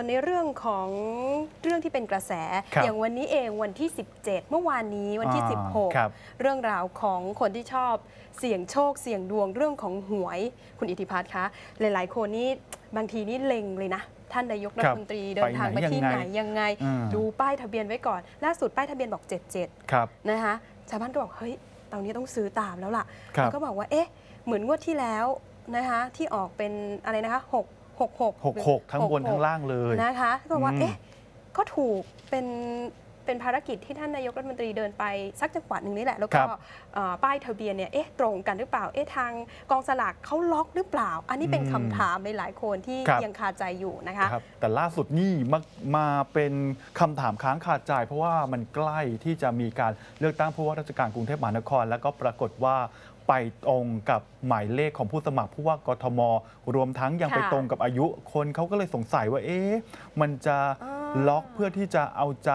ส่วนในเรื่องของเรื่องที่เป็นกระแส ครับอย่างวันนี้เองวันที่ 17 เมื่อวานนี้วันที่ อ่าครับ 16 เรื่องราวของคนที่ชอบเสี่ยงโชคเสี่ยงดวงเรื่องของหวยคุณอิทธิพัฒน์คะ หลาย ๆ คนนี่บางทีนี่เล็งเลยนะ ท่านนายกรัฐมนตรีเดินทางไปไปไหนที่ยังไหไงนยังไง อืม ดูป้ายทะเบียนไว้ก่อน ล่าสุดป้ายทะเบียนบอก 77 ครับ นะคะชาวบ้านก็บอก เฮ้ย ตอนนี้ต้องซื้อตามแล้วล่ะครับแล้วก็บอกว่า เอ๊ะ เหมือนงวดที่แล้วนะคะที่ออกเป็นอะไรนะคะ6 6 6หก หกทั้งบนทั้งล่างเลยนะคะก็บอกว่าอืมเอ๊ะก็ถูกเป็นเป็นภารกิจที่ท่านนายกรัฐมนตรีเดินไปสักจังหวัดหนึ่งนี่แหละ แล้วก็เอ่อป้ายทะเบียนเนี่ยเอ๊ะตรงกันหรือเปล่าเอ๊ะทางกองสลากเขาล็อกหรือเปล่า อันนี้เป็นคำถามในหลายคนที่ครับยังคาใจอยู่นะคะครับแต่ล่าสุดนี่มามาเป็นคำถามค้างคาใจ เพราะว่ามันใกล้ที่จะมีการเลือกตั้งผู้ว่าราชการกรุงเทพมหานคร แล้วก็ปรากฏว่า ไปตรงกับหมายเลขของผู้สมัครผู้ว่ากทม รวมทั้งยังค่ะ ไปตรงกับอายุ คนเขาก็เลยสงสัยว่า เอ๊ะมันจะอ่าล็อกเพื่อที่จะเอาใจ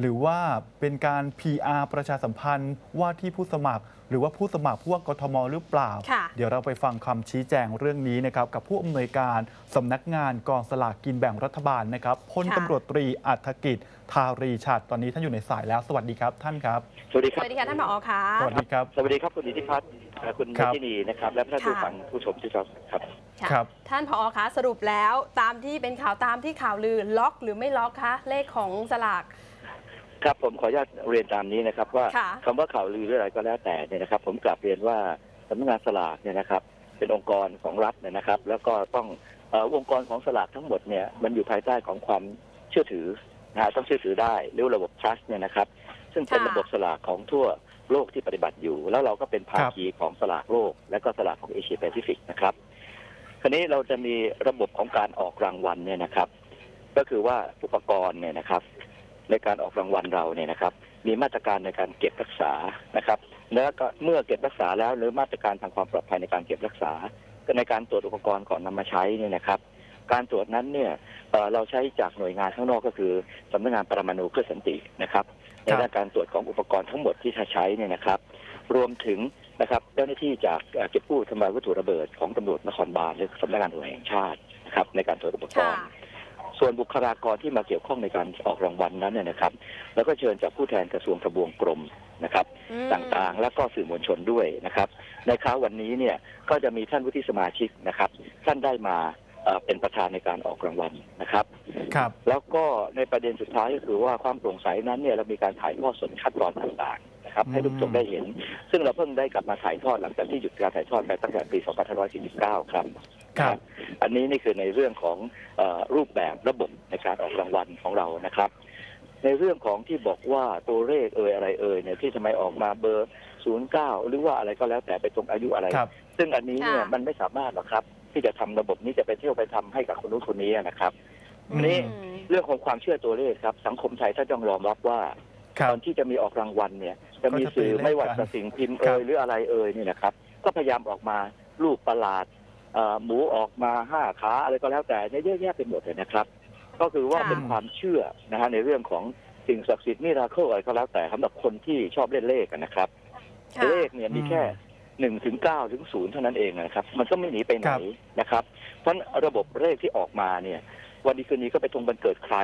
หรือว่าเป็นการ PR ประชาสัมพันธ์ว่าที่ผู้สมัคร หรือว่าผู้สมัครผู้ว่ากทม หรือเปล่า ค่ะ เดี๋ยวเราไปฟังคำชี้แจงเรื่องนี้นะครับกับผู้อำนวยการสำนักงานกองสลากกินแบ่งรัฐบาลนะครับพลค่ะตำรวจตรีอัธกิจ ทารีชัดตอนนี้ท่านอยู่ในสายแล้ว สวัสดีครับท่านครับ สวัสดีคสรับ วัสดีค่ะท่านผอคะ สวัสดีครับ สวัสดีครับคุณอิทธิพัฒน์เอ่อ คุณครับที่นีนะครับ และท่านผู้ค่ะฟังผู้ชมที่ชอบครับะครับ ท่านผอคะสรุปแล้วตามที่เป็นข่าวตามที่ข่าวลือล็อกหรือไม่ล็อกคะเลขของสลาก ครับผมขออนุญาตเรียนตามนี้นะครับ ว่าค่ะ คำว่าข่าวลือหรืออะไรก็แล้วแต่เนี่ยนะครับ ผมกลับเรียนว่าสำนักงานสลากเนี่ยนะครับ เป็นองค์กรของรัฐเนี่ยนะครับ แล้วก็ต้องเอ่อองค์กรของสลากทั้งหมดเนี่ยมันอยู่ภายใต้ของความเชื่อถือนะฮะต้องเชื่อถือได้เรียกว่าระบบ trust เนี่ยนะครับ ซึ่งเป็นค่ะ ระบบสลากของทั่ว โลกที่ปฏิบัติอยู่ แล้วเราก็เป็นภาครับคีของสลากโลก และก็สลากของเอเชียแปซิฟิกนะครับคราวนี้เราจะมีระบบของการออกรางวัลเนี่ยนะครับ ก็คือว่าอุปกรณ์เนี่ยนะครับ ในการออกรางวัลเราเนี่ยนะครับ มีมาตรการในการเก็บรักษานะครับ แล้วก็เมื่อเก็บรักษาแล้วหรือมาตรการทางความปลอดภัยในการเก็บรักษา ก็ในการตรวจอุปกรณ์ก่อนนำมาใช้เนี่ยนะครับการตรวจนั้นเนี่ยเอ่อเราใช้จากหน่วยงานข้างนอกก็คือสำนักงานปรมาณูเพื่อสันตินะครับ ในด้านการตรวจของอุปกรณ์ทั้งหมดที่ใช้เนี่ยนะครับ รวมถึงนะครับเจ้าหน้าที่จากเอ่อเก็บกู้ทำลายวัตถุระเบิดของตำรวจนครบาลหรือสำนักงานตำรวจแห่งชาตินะครับในการตรวจอุปกค่ะรณ์ ส่วนบุคลากรที่มาเกี่ยวข้องในการออกรางวัลนั้นเนี่ยนะครับ แล้วก็เชิญจากผู้แทนกระทรวงทบวงกรมนะครับอืมต่างๆ แล้วก็สื่อมวลชนด้วยนะครับ ในคราววันนี้เนี่ยก็จะมีท่านวุฒิสมาชิกนะครับ ท่านได้มา เอ่อเป็นประธานในการออกรางวัลนะครับ ครับ แล้วก็ในประเด็นสุดท้ายก็คือว่าความโปร่งใสนั้นเนี่ยเรามีการถ่ายทอดสดขั้นตอนต่างๆนะครับ ให้ทุกชมได้เห็น ซึ่งเราเพิ่งได้กลับมาถ่ายทอดหลังจากที่หยุดการถ่ายทอดไปตั้งแต่ปี 2549 ครับครับ อันนี้นี่คือในเรื่องของเออรูปแบบระบบในการออกรางวัลของเรานะครับ ในเรื่องของที่บอกว่าตัวเลขเอ่ยอะไรเอ่ยเนี่ยที่ทำไมออกมาเบอร์ 09 หรือว่าอะไรก็แล้วแต่ไปตรงอายุอะไรครับซึ่งอันนี้เนี่ยค่ะมันไม่สามารถหรอกครับ ที่จะทำระบบนี้จะไปเที่ยวไปทำให้กับคนนู้นคนนี้นะครับอืมนี่อืม เรื่องของความเชื่อตัวเลขครับ สังคมไทยถ้าต้องยอมรับว่า ครัตบอนที่จะมีออกรางวัลเนี่ย จะมีก็จะสื่อตีเลขไม่ว่ากันจะสิ่งพิมพ์ครัเอ่บยหรืออะไรเอ่ยเนี่ยนะครับ ก็พยายามออกมารูปประหลาดเอ่อหมูออกมาห้าขาอะไรก็แล้วแต่เนี่ยเยอะแยะไปหมดเลยนะครับ ก็คือว่าค่ะ เป็นความเชื่อนะฮะในเรื่องของสิ่งศักดิ์สิทธิ์มิราเคิลอะไรก็แล้วแต่สำหรับคนที่ชอบเล่นเลขอะนะครับ ค่ะ เลขเนี่ยมีแค่ หนึ่งถึงเก้าถึงศูนย์เท่านั้นเองนะครับ มันก็ไม่หนีไปไหนครับนะครับ เพราะระบบเลขที่ออกมาเนี่ย วันดีคืนนี้ก็ไปตรงวันเกิดใคร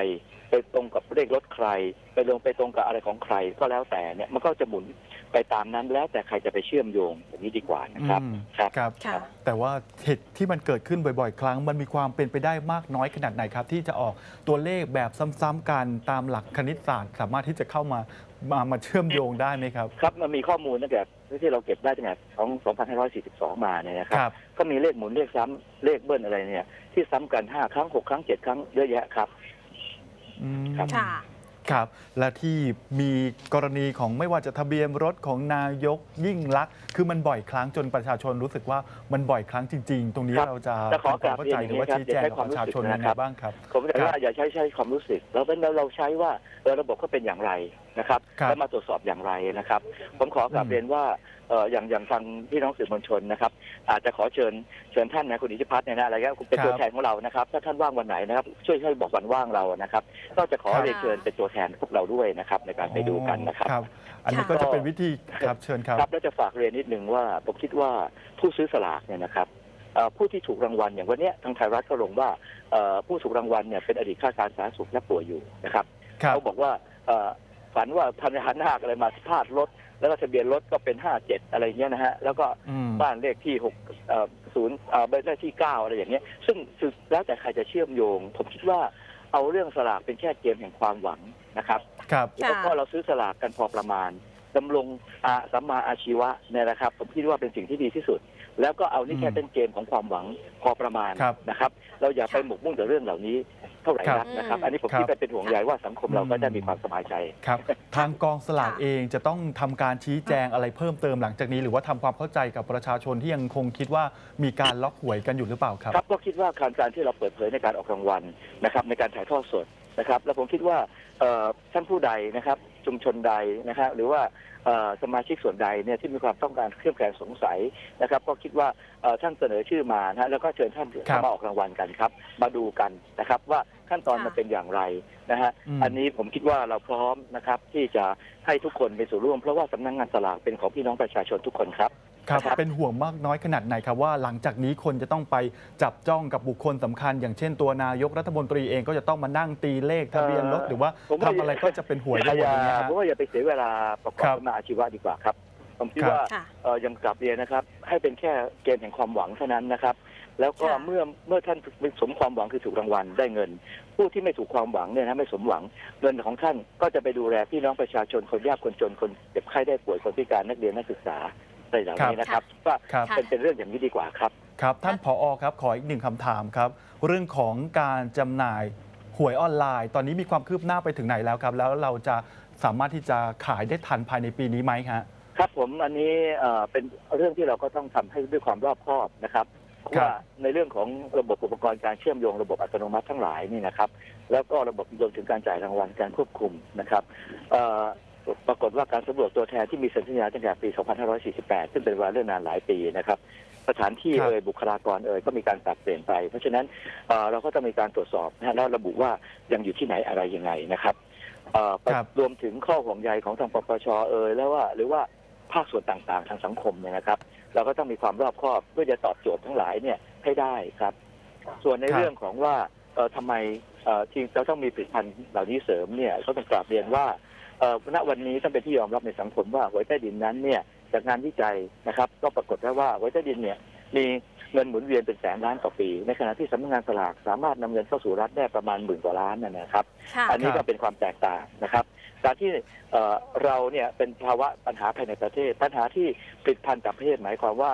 ไปตรงกับเลขรถใคร ไปลงไปตรงกับอะไรของใครก็แล้วแต่เนี่ยมันก็จะหมุนไปตามนั้นแล้วแต่ใครจะไปเชื่อมโยงอย่างนี้ดีกว่านะครับอืมครับครับ ค่ะ แต่ว่าเหตุที่มันเกิดขึ้นบ่อยๆ ครั้ง มันมีความเป็นไปได้มากน้อยขนาดไหนครับ ที่จะออกตัวเลขแบบซ้ำๆกันตามหลักคณิตศาสตร์ สามารถที่จะเข้ามา มามาเชื่อมโยงได้ไหมครับ ครับมันมีข้อมูลตั้งแต่ที่เราเก็บได้ตั้งแต่ของ 2542 มาเนี่ยนะคครับรับ ก็มีเลขหมุนเลขซ้ำเลขเบิ้ลอะไรเนี่ย ที่ซ้ำกัน 5 ครั้ง 6 ครั้ง 7 ครั้งเยอะแยะครับอืมครับค่ะครับ และที่มีกรณีของไม่ว่าจะทะเบียนรถของนายกยิ่งลักษณ์คือมันบ่อยครั้งจนประชาชนรู้สึกว่ามันบ่อยครั้งจริง ๆ ตรงนี้ครับเราจะจะขอทำความเข้าใจกราบเรียนหรือว่าอย่างนี้ชี้แจงครับกับประชาชนอย่ายังใช้ไงความรู้สึกนะครับบ้างครับ ผมจะครับว่าอย่าใช้ใช้ความรู้สึก เราเป็นเราใช้ว่าเออระบบเขาเป็นอย่างไรนะครับครับ แล้วมาตรวจสอบอย่างไรนะครับ ผมขอกลับอืมเรียนว่าเอออย่างอย่างทางพี่น้องสื่อมวลชนนะครับ อาจจะขอเชิญเชิญท่านนะคุณอิทธิพัฒน์เนี่ยนะอะไรเงี้ยเป็นตัวแทนของเรานะครับ ถ้าท่านว่างวันไหนนะครับ ช่วยให้บอกวันว่างเรานะครับ ก็จะขอครับเรียนเชิญเป็นตัวแทนพวกเราด้วยนะครับ ในการไปดูกันนะครับครับอันนี้ค่ะก็จะเป็นวิธีครับเชิญครับ ครับแล้วจะฝากเรียนนิดหนึ่งว่าผมคิดว่าผู้ซื้อสลากเนี่ยนะครับเอ่อผู้ที่ถูกรางวัลอย่างวันเนี้ยทางไทยรัฐก็ลงว่าเอ่อผู้ถูกรางวัลเนี่ยเป็นอดีตข้าราชการสาธารณสุขและป่วยอยู่นะครับครับ เขาบอกว่าเอ่อ ฝันว่าพันหันหักอะไรมาพลาดรถ แล้วก็ทะเบียนรถก็เป็นห้าเจ็ดอะไรเงี้ยนะฮะ แล้วก็อืมบ้านเลขที่หกศูนย์บ้านเลขที่เก้าอะไรอย่างเงี้ยซึ่งซึ่งแล้วแต่ใครจะเชื่อมโยง ผมคิดว่าเอาเรื่องสลากเป็นแค่เกมแห่งความหวังนะครับครับค่ะแล้วก็เราซื้อสลากกันพอประมาณดำรงอาสัมมาอาชีวะเนี่ยนะครับ ผมคิดว่าเป็นสิ่งที่ดีที่สุด แล้วก็เอานี่แค่อืมเป็นเกมของความหวังพอประมาณครับนะครับ เราอย่าไปหมกมุ่นกับเรื่องเหล่านี้เท่าไหร่ครันับกนะครับ อันนี้ผมครับคิดว่าเป็นห่วงใยว่าสังคมเราก็จะมีความสบายใจครับ ทางกองสลากค่ะเองจะต้องทำการชี้แจงอะไรเพิ่มเติมหลังจากนี้ หรือว่าทำความเข้าใจกับประชาชนที่ยังคงคิดว่ามีการล็อกหวยกันอยู่หรือเปล่าครับครับก็คิดว่าการการที่เราเปิดเผยในการออกรางวัลนะครับในการถ่ายทอดสดนะครับ แล้วผมคิดว่าเอ่อท่านผู้ใดนะครับ ชุมชนใดนะครับหรือว่าเอ่อสมาชิกส่วนใดเนี่ยที่มีความต้องการเครื่องแคลงสงสัยนะครับ ก็คิดว่าเอ่อท่านเสนอชื่อมานะฮะแล้วก็เชิญท่านครับเข้ามาออกรางวัลกันครับ มาดูกันนะครับ ว่าขั้นตอนค่ะมันเป็นอย่างไรนะฮะอืมอันนี้ผมคิดว่าเราพร้อมนะครับที่จะให้ทุกคนมีส่วนร่วม เพราะว่าสำนักงานสลากเป็นของพี่น้องประชาชนทุกคนครับ ครับค่ะเป็นห่วงมากน้อยขนาดไหนครับว่าหลังจากนี้คนจะต้องไปจับจ้องกับบุคคลสำคัญ อย่างเช่นตัวนายกรัฐมนตรีเองก็จะต้องมานั่งตีเลขทะเบียนรถหรือว่าผมว่าทำอะไรก็จะเป็นหวยไปหมดอย่างเงี้ยผมฮะว่าอย่าไปเสียเวลาประกอบครับสมาอาชีวะดีกว่าครับผมคิดครับว่าค่ะเอ่อยังกลับเรียนนะครับ ให้เป็นแค่เกณฑ์แห่งความหวังเท่านั้นนะครับ แล้วก็ค่ะเมื่อเมื่อท่านสมความหวังคือถูกรางวัลได้เงิน ผู้ที่ไม่ถูกความหวังเนี่ยนะไม่สมหวังเงินของท่านก็จะไปดูแลพี่น้องประชาชนคนยากคนจนคนเจ็บไข้ได้ป่วยคนพิการนักเรียนนักศึกษา อะไรเหล่านี้นะครับว่าครับค่ะเป็นเป็นเรื่องอย่างนี้ดีกว่าครับ ครับท่านผอครับขออีกหนึ่งคำถามครับ เรื่องของการจำหน่ายหวยออนไลน์ ตอนนี้มีความคืบหน้าไปถึงไหนแล้วครับ แล้วเราจะสามารถที่จะขายได้ทันภายในปีนี้ไหมฮะ ครับผมอันนี้เอ่อเป็นเรื่องที่เราก็ต้องทำให้ด้วยความรอบคอบนะครับเพราะครับ ว่าในเรื่องของระบบอุปกรณ์การเชื่อมโยงระบบอัตโนมัติทั้งหลายนี่นะครับ แล้วก็ระบบรวมถึงการจ่ายรางวัลการควบคุมนะครับเอ่อ ปรากฏว่าการสำรวจตัวแทนที่มีสัญญาตั้งแต่ปี 2548 ซึ่งเป็นเวลาเรื่องนานหลายปีนะครับ สถานที่ครับเอ่ยบุคลากรเอ่ยก็มีการปรับเปลี่ยนไป เพราะฉะนั้นเอ่อเราก็ต้องมีการตรวจสอบนะฮะแล้วระบุว่ายังอยู่ที่ไหนอะไรยังไงนะครับเอ่อครับรวมถึงข้อห่วงใยของทางปปชเอ่ยแล้วว่า หรือว่าภาคส่วนต่างๆ ทางสังคมเนี่ยนะครับ เราก็ต้องมีความรอบคอบเพื่อจะตอบโจทย์ทั้งหลายเนี่ยให้ได้ครับ ส่วนในครับเรื่องของว่าเอ่อทำไม เอ่อที่เราต้องมีผลิตภัณฑ์เหล่านี้เสริมเนี่ยก็ต้องกราบเรียนว่าเอ่อณวันนี้ต้องเป็นที่ยอมรับในสังคมว่าหวยใต้ดินนั้นเนี่ยจากงานวิจัยนะครับ ก็ปรากฏแล้วว่าหวยใต้ดินเนี่ยมีเงินหมุนเวียนเป็นแสนล้านต่อปี ในขณะที่สำนักงานสลากสามารถนำเงินเข้าสู่รัฐได้ประมาณหมื่นกว่าล้านนะนะครับค่ะอันนี้ครัก็บเป็นความแตกต่างนะครับการที่เอ่อเราเนี่ยเป็นภาวะปัญหาภายในประเทศ ปัญหาที่ผลิตภัณฑ์ต่างประเทศหมายความว่า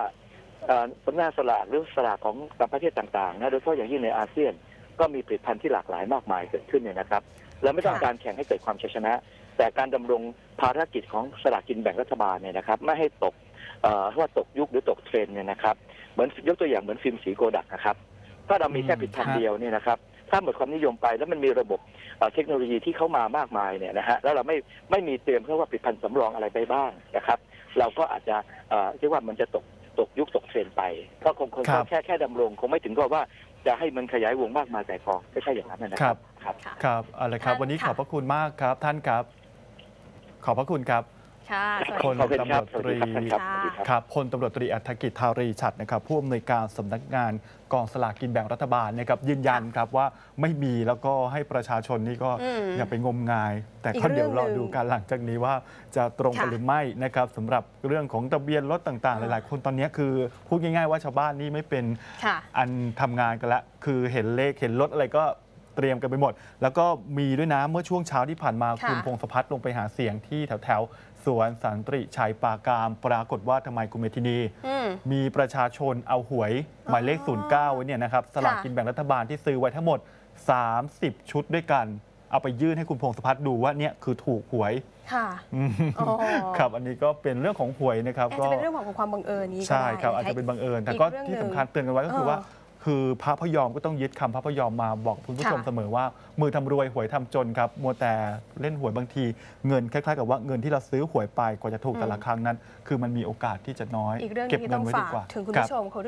เอ่อสำนักงานสลากหรือสลากของต่างประเทศต่างๆนะโดยเฉพาะอย่างยิ่งในอาเซียน ก็มีผลิตภัณฑ์ที่หลากหลายมากมายเกิดขึ้นเนี่ยนะครับและไม่ต้องค่ะการแข่งให้เกิดความชัยชนะ แต่การดำรงภารกิจของสลากกินแบ่งรัฐบาลเนี่ยนะครับ ไม่ให้ตกเอ่อว่าตกยุคหรือตกเทรนด์เนี่ยนะครับเหมือนยกตัวอย่างเหมือนฟิล์มสีโกดักนะครับ ถ้าเรามีแค่ผลิตภัณฑ์เดียวเนี่ยนะครับถ้าหมดความนิยมไปแล้วมันมีระบบเอ่อเทคโนโลยีที่เข้ามามากมายเนี่ยนะฮะแล้วเราไม่ไม่มีเตรียมเพื่อว่าผลิตภัณฑ์สำรองอะไรไปบ้างนะครับ เราก็อาจจะเอ่อเรียกว่ามันจะตกตกยุคตกเทรนด์ไปก็คงคงครับแค่แค่ดำรงคงไม่ถึงกับว่า จะให้มันขยายวงมากมายแต่กองไม่ใช่อย่างนั้นนะครับ ครับค่ะครับเอาละครับท่านวันนี้ค่ะขอบพระคุณมากครับ ท่านครับ ขอบพระคุณครับ ค่ะสวัสคดีนขอบคุณครับตำรวจตรี สวัสดีครับสวัสดีครับ ครับพลตำรวจตรีอัธกิจทารีฉัตรนะครับผู้อำนวยการสำนักงานกองสลากกินแบ่งรัฐบาลนะครับยืนยันครับว่าไม่มีแล้วก็ให้ประชาชนนี่ก็อืมอย่าไปงมงาย แต่อีกก็เดี๋ยวเรื่รองหนึ่งอดูกันหลังจากนี้ว่าจะตรงกันค่ะหรือไม่นะครับสำหรับเรื่องของทะเบียนรถต่างๆ หลาย ๆ คนตอนนี้คือพูดง่ายๆว่าชาวบ้านนี่ไม่เป็นค่ะ อันทำงานกันละคือเห็นเลขเห็นรถอะไรก็ เตรียมกันไปหมด แล้วก็มีด้วยนะเมื่อช่วงเช้าที่ผ่านมาค่ะคุณพงศพัฒน์ลงไปหาเสียงที่แถวแถวๆสวนสันติชัยปราการปรากฏว่าทำไมคุณเมธินีอืมมีประชาชนเอาหวยหมายเลขอ๋อ09 ไว้เนี่ยนะครับสลากค่ะกินแบ่งรัฐบาลที่ซื้อไว้ทั้งหมด 30 ชุดด้วยกัน เอาไปยื่นให้คุณพงศพัฒน์ดูว่าเนี่ยคือถูกหวยค่ะอืมอ๋อครับอันนี้ก็เป็นเรื่องของหวยนะครับอาจก็จะเป็นเรื่องของความบังเอิญนี้ก็ใช่ได้ครับอาจจะเป็นบังเอิญ แต่ก็อีกเรื่องที่หนึ่งสำคัญเตือนกันไว้ก็คือเออว่า คือพระพยอมก็ต้องยึดคำพระพยอมมาบอกคุณผู้ชมค่ะ เสมอว่า มือทำรวยหวยทำจนครับมัวแต่เล่นหวยบางที เงินคล้ายๆกับว่าเงินที่เราซื้อหวยไปกว่าจะถูกแต่ละครั้งนั้น คือมันมีโอกาสที่จะน้อยอีกเรื่องหนึเก็บงที่เงิต้อนงไว้ดีฝากกว่าถึงคุณครับ ผู้ชมเขา